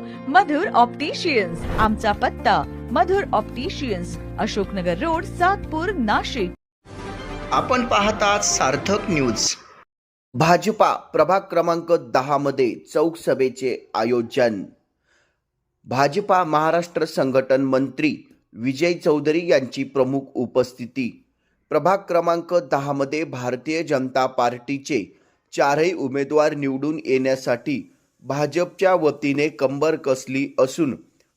मधुर opticians आमचा पत्ता Madhur opticians Ashoknagar road Satpur Nashik. आपण पाहतात सार्थक न्यूज. भाजपा प्रभाग क्रमांक दहा मध्ये चौक सभेचे आयोजन. भाजपा महाराष्ट्र संघटन मंत्री विजय चौधरी यांची प्रमुख उपस्थिती. प्रभाग क्रमांक दहा मध्ये भारतीय जनता पार्टीचे चारही उमेदवार निवडून येण्यासाठी भाजपच्या वतीने कंबर कसली असून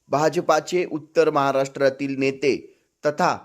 भाजपाचे उत्तर महाराष्ट्रातील नेते तथा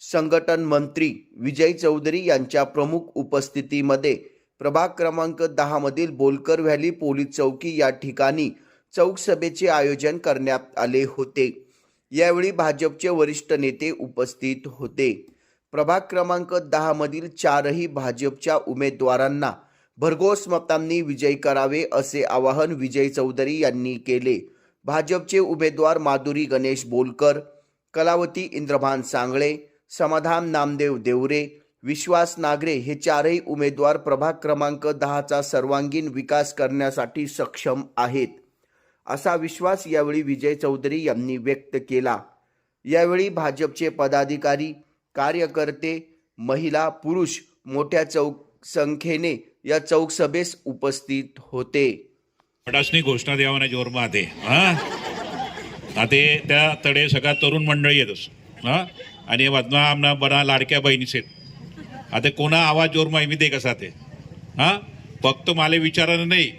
संघटन मंत्री विजय चौधरी यांच्या प्रमुख उपस्थितीमध्ये प्रभाग क्रमांक दहामधील बोलकर व्हॅली पोलीस चौकी या ठिकाणी चौक सभेचे आयोजन करण्यात आले होते. यावेळी भाजपचे वरिष्ठ नेते उपस्थित होते. प्रभाग क्रमांक दहामधील चारही भाजपच्या उमेदवारांना भरघोस मतांनी विजयी करावे असे आवाहन विजय चौधरी यांनी केले. भाजपचे उमेदवार माधुरी गणेश बोलकर कलावती इंद्रभान सांगळे समाधान नामदेव देवरे विश्वास नागरे हे चारही उमेदवार प्रभाग क्रमांक दहाचा सर्वांगीण विकास करण्यासाठी सक्षम आहेत. असा विश्वास यावेळी विजय चौधरी यांनी व्यक्त केला. यावेळी भाजपचे पदाधिकारी कार्यकर्ते महिला पुरुष मोठ्या चौक संख्येने या चौक सभेस उपस्थित होते. फटासनी घोषणा द्यावा जोरमा ते हा? आता त्या तडे सगळ्या तरुण मंडळी येतस हा? आणि वदना आमना बरा लाडक्या बहिणीस आहेत. आता कोणा आवाज जोरमा मी दे कसा ते हा? फक्त मला विचारानं नाही.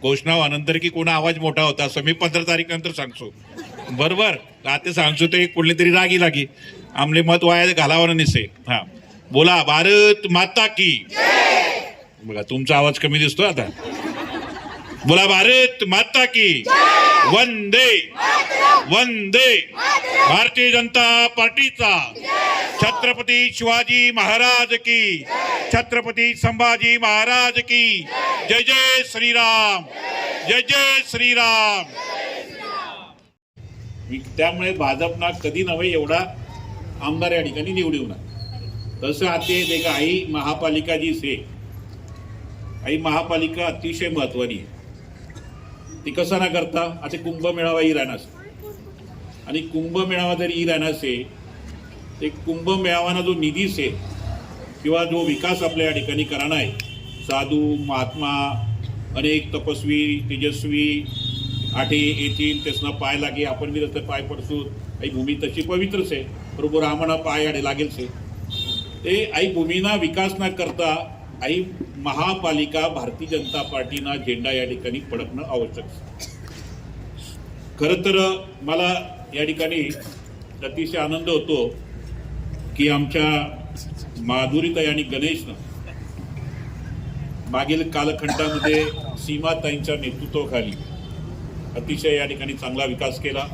घोषणा नंतर की कोणा आवाज मोठा होता असं मी पंधरा तारीखनंतर सांगतो. बरोबर? आता सांगतो ते कुठली तरी रागी लागी. आमले मत वाया घालावं नसे हा. बोला भारत माता की बघा तुमचा आवाज कमी दिसतो आता. बोला भारत माता की वंदे वंदे भारतीय जनता पार्टीचा. छत्रपती शिवाजी महाराज की छत्रपती संभाजी महाराज की. जय जय श्रीराम जय जय श्रीराम. त्यामुळे भाजपना कधी नव्हे एवढा आमदार या ठिकाणी निवडवणार तसं आते ते का आई महापालिका जी से आई महापालिका अतिशय महत्वाची आहे. ती कसा ना करता आता कुंभमेळावा ही राहणार आणि कुंभमेळावा जर ही राहणार से ते कुंभमेळावाना जो निधी से किंवा जो विकास आपल्या या ठिकाणी कराना आहे साधू महात्मा अनेक तपस्वी तेजस्वी आठे येतील त्यासना पाय लागे आपण बी तसं पाय पडसू आई भूमी तशी पवित्रच आहे. बरोबर आम्हाला पाय आडे लागेल से ते आई भूमीना विकास न करता आई महापालिका भारतीय जनता पार्टीना झेंडा या ठिकाणी फडकणं आवश्यक. खरं तर मला या ठिकाणी अतिशय आनंद होतो की आमच्या माधुरीताई आणि गणेशनं मागील कालखंडामध्ये सीमाताईंच्या नेतृत्वाखाली अतिशय या ठिकाणी चांगला विकास केला.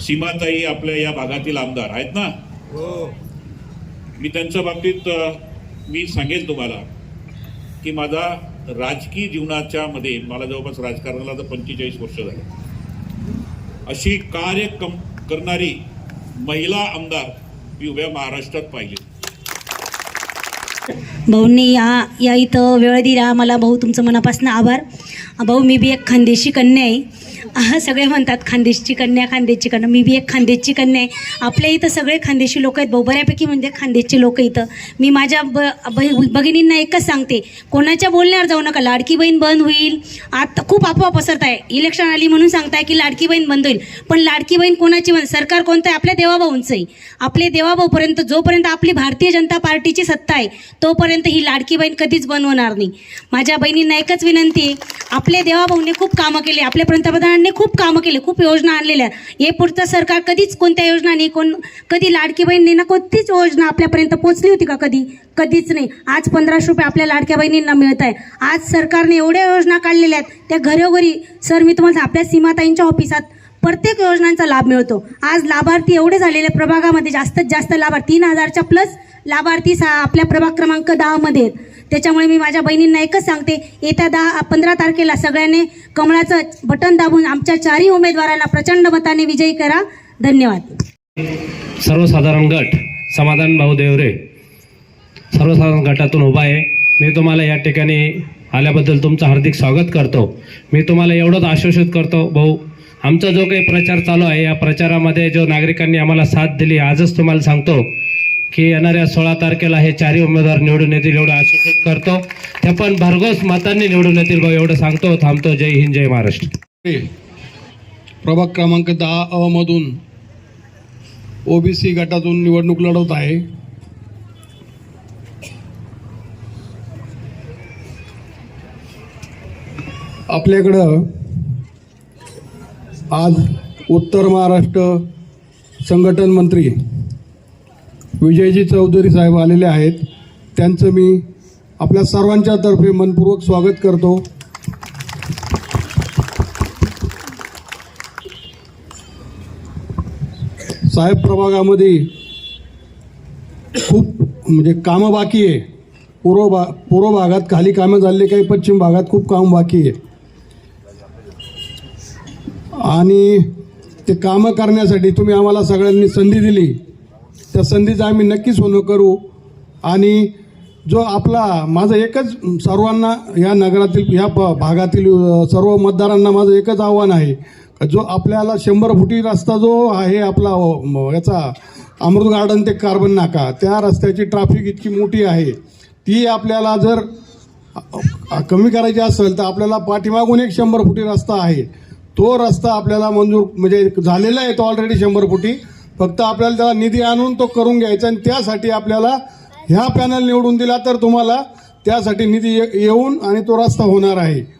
सीमाताई आपल्या या भागातील आमदार आहेत ना? मी त्यांच्या बाबतीत मी सांगेल तुम्हाला की माझा राजकीय जीवनाच्या मध्ये मला जवळपास राजकारणाला तर पंचेचाळीस वर्ष झाले. अशी कार्य कम करणारी महिला आमदार मी उभ्या महाराष्ट्रात पाहिली. भाऊंनी या या इथं वेळ दिला. मला भाऊ तुमचं मनापासून आभार. भाऊ मी बी एक खानदेशी कन्या आहे. सगळे म्हणतात खानदेशची कन्या खानदेशची कन्या. मी बी एक खानदेशची कन्या आहे. आपल्या इथं सगळे खानदेशी लोक आहेत. भाऊ बऱ्यापैकी म्हणजे खानदेशचे लोक इथं. मी माझ्या ब भगिनींना एकच सांगते. कोणाच्या बोलण्यावर जाऊ नका. लाडकी बहीण बंद होईल. आता खूप अफवा पसरत आहे इलेक्शन आली म्हणून सांगताय की लाडकी बहीण बंद होईल. पण लाडकी बहीण कोणाची बंद सरकार कोणतं आहे? आपल्या देवाभाऊंचं आहे. आपले देवाभाऊपर्यंत जोपर्यंत आपली भारतीय जनता पार्टीची सत्ता आहे तोपर्यंत ही लाडकी बहीण कधीच बनवणार नाही. माझ्या बहिणींना एकच विनंती आहे आपले देवाभाऊने खूप कामं केली आपल्या पंतप्रधानांनी खूप कामं केले खूप योजना आणलेल्या हे पुढचं सरकार कधीच कोणत्या योजना नाही कोण कधी लाडकी ना कोणतीच योजना आपल्यापर्यंत पोहोचली होती का कधी? कधीच नाही. आज पंधराशे रुपये आपल्या लाडक्या बहिणींना मिळत आहे. आज सरकारने एवढ्या योजना काढलेल्या आहेत त्या घरोघरी सर मी तुम्हाला आपल्या सीमाताईंच्या ऑफिसात प्रत्येक योजनांचा लाभ मिळतो. आज लाभार्थी एवढे झालेले प्रभागामध्ये जास्तीत जास्त लाभार्थी तीन हजारच्या प्लस लाभार्थी सा आपल्या प्रभाग क्रमांक दहामध्ये आहेत. त्याच्यामुळे मी माझ्या बहिणींना एकच सांगते येत्या दहा पंधरा तारखेला सगळ्यांनी कमळाचं बटन दाबून आमच्या चारही उमेदवारांना प्रचंड मताने विजयी करा. धन्यवाद. सर्वसाधारण गट समाधान भाऊ देवरे. सर्वसाधारण गटातून उभा आहे. मी तुम्हाला या ठिकाणी आल्याबद्दल तुमचं हार्दिक स्वागत करतो. मी तुम्हाला एवढंच आश्वासित करतो भाऊ आमचा जो काही प्रचार चालू आहे या प्रचारामध्ये जो नागरिकांनी आम्हाला साथ दिली आजच तुम्हाला सांगतो की येणाऱ्या सोळा तारखेला हे चारही उमेदवार निवडून येतील एवढं आश्वासित करतो. ते पण भरघोस मतांनी निवडून येतील भाऊ एवढं सांगतो. थांबतो. जय हिंद जय महाराष्ट्र. प्रभाग क्रमांक दहा अ मधून ओबीसी गटातून निवडणूक लढवत आहे. आपल्याकडं आज उत्तर महाराष्ट्र संघटन मंत्री विजयजी चौधरी साहेब आलेले आहेत. त्यांचं मी आपल्या सर्वांच्या तर्फे मनपूर्वक स्वागत करतो. साहेब प्रभागामध्ये खूप म्हणजे कामं बाकी आहे. पूर्व भा पूर्व भागात खाली कामं झाली काही पश्चिम भागात खूप काम बाकी आहे. आणि ते कामं करण्यासाठी तुम्ही आम्हाला सगळ्यांनी संधी दिली. त्या संधीचं आम्ही नक्कीच होणं करू. आणि जो आपला माझं एकच सर्वांना या नगरातील या प भागातील सर्व मतदारांना माझं एकच आव्हान आहे. जो आपल्याला शंभर फुटी रस्ता जो आहे आपला हो, याचा अमृत गार्डन ते कार्बन नाका त्या रस्त्याची ट्रॅफिक इतकी मोठी आहे. ती आपल्याला जर कमी करायची असेल तर आपल्याला पाठीमागून एक शंभर फुटी रस्ता आहे. तो रस्ता आपल्याला मंजूर म्हणजे झालेला आहे तो ऑलरेडी शंभर फुटी. फक्त आपल्याला त्याला निधी आणून तो करून घ्यायचा आणि त्यासाठी आपल्याला ह्या पॅनल निवडून दिला तर तुम्हाला त्यासाठी निधी ये- येऊन आणि तो रस्ता होणार आहे.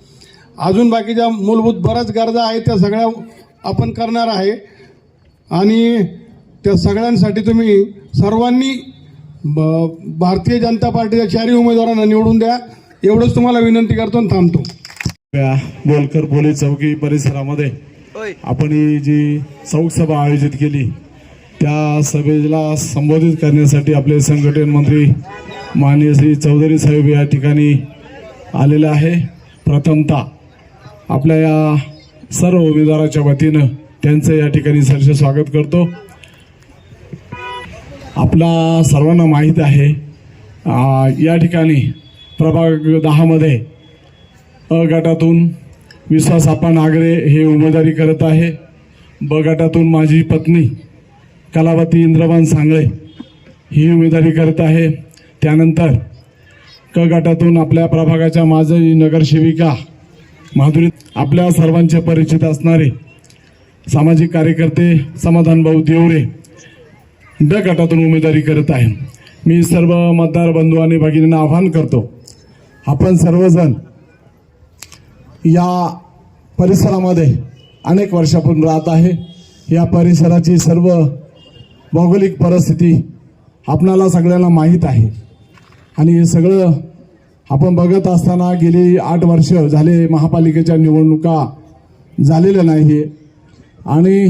अजून बाकीच्या मूलभूत बऱ्याच गरजा आहेत त्या सगळ्या आपण करणार आहे. आणि त्या सगळ्यांसाठी तुम्ही सर्वांनी ब- भारतीय जनता पार्टीच्या चारही उमेदवारांना निवडून द्या. एवढंच तुम्हाला विनंती करतो आणि थांबतो. बोलकर पोलीस चौकी परिसरामध्ये आपण ही जी चौक सभा आयोजित केली त्या सभेला संबोधित करण्यासाठी आपले संघटन मंत्री माननीय श्री चौधरी साहेब या ठिकाणी आलेले आहे. प्रथमतः आपल्या या सर्व उमेदवाराच्या वतीनं त्यांचं या ठिकाणी सहर्ष स्वागत करतो. आपला सर्वांना माहीत आहे या ठिकाणी प्रभाग दहामध्ये अ गटातून विश्वास आपण नागरे हे उमेदवारी करत आहे. ब गटातून माझी पत्नी कलावती इंद्रवान सांगळे ही उमेदवारी करत आहे. त्यानंतर क गटातून आपल्या प्रभागाच्या माझी नगरसेविका माधुरी आपल्या सर्वांचे परिचित असणारे सामाजिक कार्यकर्ते समाधान भाऊ देवरे ड गटातून उमेदवारी करत आहे. मी सर्व मतदार बंधू आणि भगिनींना आवाहन करतो. आपण सर्वजण या परिसरामध्ये अनेक वर्षापासून राहत आहे. या परिसराची सर्व भौगोलिक परिस्थिती आपणाला सगळ्यांना माहीत आहे. आणि हे सगळं आपण बघत असताना गेली आठ वर्ष झाले महापालिकेच्या निवडणुका झालेल्या नाही आणि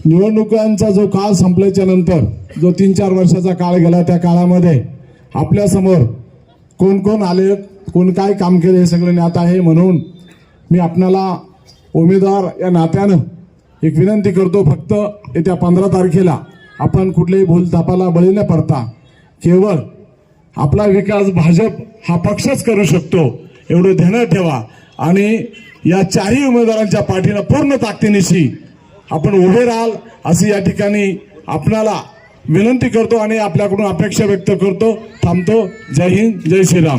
निवडणुकांचा जो काळ संपल्याच्या नंतर जो तीन चार वर्षाचा काळ गेला त्या काळामध्ये आपल्यासमोर कोण कोण आले? कोण काय काम केले हे सगळं ज्ञात आहे म्हणून मी आपणाला उमेदवार या नात्यानं एक विनंती करतो फक्त येत्या पंधरा तारखेला आपण कुठल्याही भूलथापाला बळी न पडता केवळ आपला विकास भाजप हा पक्षच करू शकतो एवढं ध्यान ठेवा. आणि या चारही उमेदवारांच्या पाठीनं पूर्ण ताकदीनिशी आपण उभे राहाल अशी या ठिकाणी आपणाला विनंती करतो आणि आपल्याकडून अपेक्षा व्यक्त करतो. थांबतो. जय हिंद जय श्रीराम.